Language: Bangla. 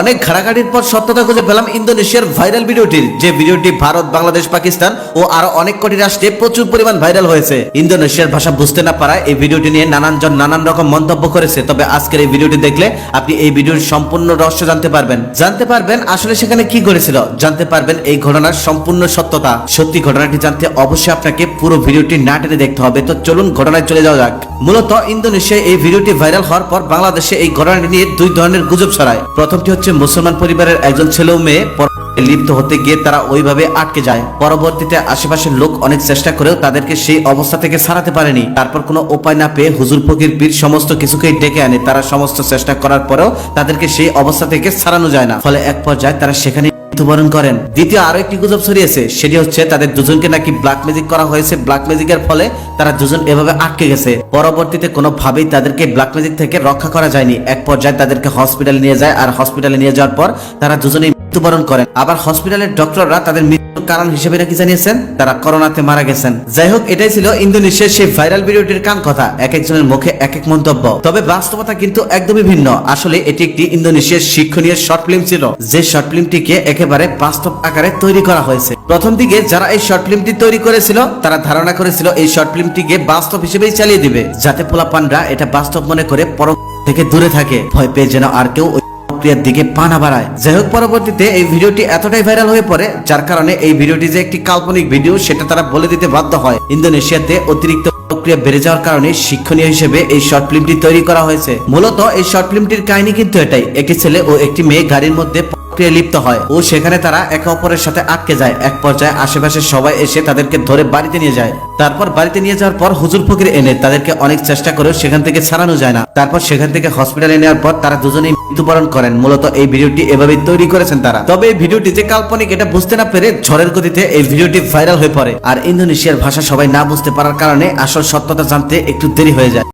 অনেক ঘাড়াঘাড়ির পর সত্যতা খুঁজে পেলাম ইন্দোনেশিয়ার ভাইরাল ভিডিওটির, যে ভিডিওটি ভারত, বাংলাদেশ, পাকিস্তান ও আরও অনেক কোটি রাষ্ট্রে প্রচুর পরিমাণ ভাইরাল হয়েছে। ইন্দোনেশিয়ার ভাষা বুঝতে না পারায় এই ভিডিওটি নিয়ে নানান জন নানান রকম মন্তব্য করেছে। তবে আজকের এই ভিডিওটি দেখলে আপনি এই ভিডিওর সম্পূর্ণ রহস্য জানতে পারবেন। জানতে পারবেন আসলে সেখানে কি ঘটেছিল। জানতে পারবেন এই ঘটনার সম্পূর্ণ সত্যতা। সত্যি ঘটনাটি জানতে অবশ্যই আপনাকে পুরো ভিডিওটি না টেনে দেখতে হবে। তো চলুন ঘটনায় চলে যাওয়া যাক। মূলত ইন্দোনেশিয়ায় এই ভিডিওটি ভাইরাল হওয়ার পর বাংলাদেশে এই ঘটনাটি নিয়ে দুই ধরনের গুজব ছড়ায়। প্রথমটি হচ্ছে মুসলমান পরিবারের একজন ছেলে মেয়ে লিপ্ত হতে গিয়ে তারা ওইভাবে আটকে যায়। পরবর্তীতে আশেপাশের লোক অনেক চেষ্টা করেও তাদেরকে সেই অবস্থা থেকে ছাড়াতে পারেনি। তারপর কোনো উপায় না পেয়ে হুজুর ফকির পীর সমস্ত কিছুকেই ডেকে আনে। তারা সমস্ত চেষ্টা করার পরেও তাদেরকে সেই অবস্থা থেকে ছাড়ানো যায় না। ফলে এক পর্যায়ে তারা সেখানে মৃত্যুবরণ করেন। দ্বিতীয় আরও একটি গুজব ছড়িয়েছে, সেটি হচ্ছে তাদের দুজনকে নাকি ব্ল্যাক ম্যাজিক করা হয়েছে। ব্ল্যাক ম্যাজিকের ফলে তারা দুজন এভাবে আটকে গেছে। পরবর্তীতে কোনোভাবেই তাদেরকে ব্ল্যাক ম্যাজিক থেকে রক্ষা করা যায়নি। এক পর্যায়ে তাদেরকে হসপিটালে নিয়ে যায়, আর হসপিটালে নিয়ে যাওয়ার পর তারা দুজনেই মৃত্যুবরণ করেন। আবার হসপিটালের ডক্টররা তাদের মৃত্যুর কারণ হিসেবে নাকি জানিয়েছেন, তারা করোনাতে মারা গেছেন। যাই হোক, এটাই ছিল ইন্দোনেশিয়ার সেই ভাইরাল ভিডিওটির কান কথা, এক একজনের মুখে এক এক মন্তব্য। তবে বাস্তবতা কিন্তু একদমই ভিন্ন। আসলে এটি একটি ইন্দোনেশিয়ার শিক্ষণীয় শর্ট ফিল্ম ছিল, যে শর্ট ফিল্মটিকে একেবারে বাস্তব আকারে তৈরি করা হয়েছে। প্রথম দিকে যারা এই শর্ট ফিল্মটি তৈরি করেছিল, তারা ধারণা করেছিল এই শর্ট ফিল্মটিকে বাস্তব হিসেবেই চালিয়ে দিবে। যাতে পোলাপানরা এটা বাস্তব মনে করে পর থেকে দূরে থাকে। ভয় পেয়ে যেন আর কেউ ওই প্রক্রিয়ার দিকে পানা বাড়ায়। যাই হোক পরবর্তীতে এই ভিডিওটি এতটাই ভাইরাল হয়ে পড়ে, যার কারণে এই ভিডিওটি যে একটি কাল্পনিক ভিডিও, সেটা তারা বলে দিতে বাধ্য হয়। ইন্দোনেশিয়াতে অতিরিক্ত প্রক্রিয়া বেড়ে যাওয়ার কারণে শিক্ষণীয় হিসেবে এই শর্ট ফিল্মটি তৈরি করা হয়েছে। মূলত এই শর্ট ফিল্মটির কাহিনী কিন্তু এটাই, একটি ছেলে ও একটি মেয়ে গাড়ির মধ্যে প্রক্রিয়া লিপ্ত হয়। ও সেখানে তারা একে অপরের সাথে আটকে যায়। এক পর্যায়ে আশেপাশের সবাই এসে তাদেরকে ধরে বাড়িতে নিয়ে যায়। তারপর বাড়িতে নিয়ে যাওয়ার পর হুজুর ফকির এনে তাদেরকে অনেক চেষ্টা করেও সেখান থেকে ছাড়ানো যায় না। তারপর সেখান থেকে হসপিটালে নেওয়ার পর তারা দুজনেই মৃত্যুবরণ করেন। মূলত এই ভিডিওটি এভাবেই তৈরি করেছেন তারা। তবে এই ভিডিওটি যে কাল্পনিক, এটা বুঝতে না পেরে ঝড়ের গতিতে এই ভিডিওটি ভাইরাল হয়ে পড়ে। আর ইন্দোনেশিয়ার ভাষা সবাই না বুঝতে পারার কারণে আসল সত্যতা জানতে একটু দেরি হয়ে যায়।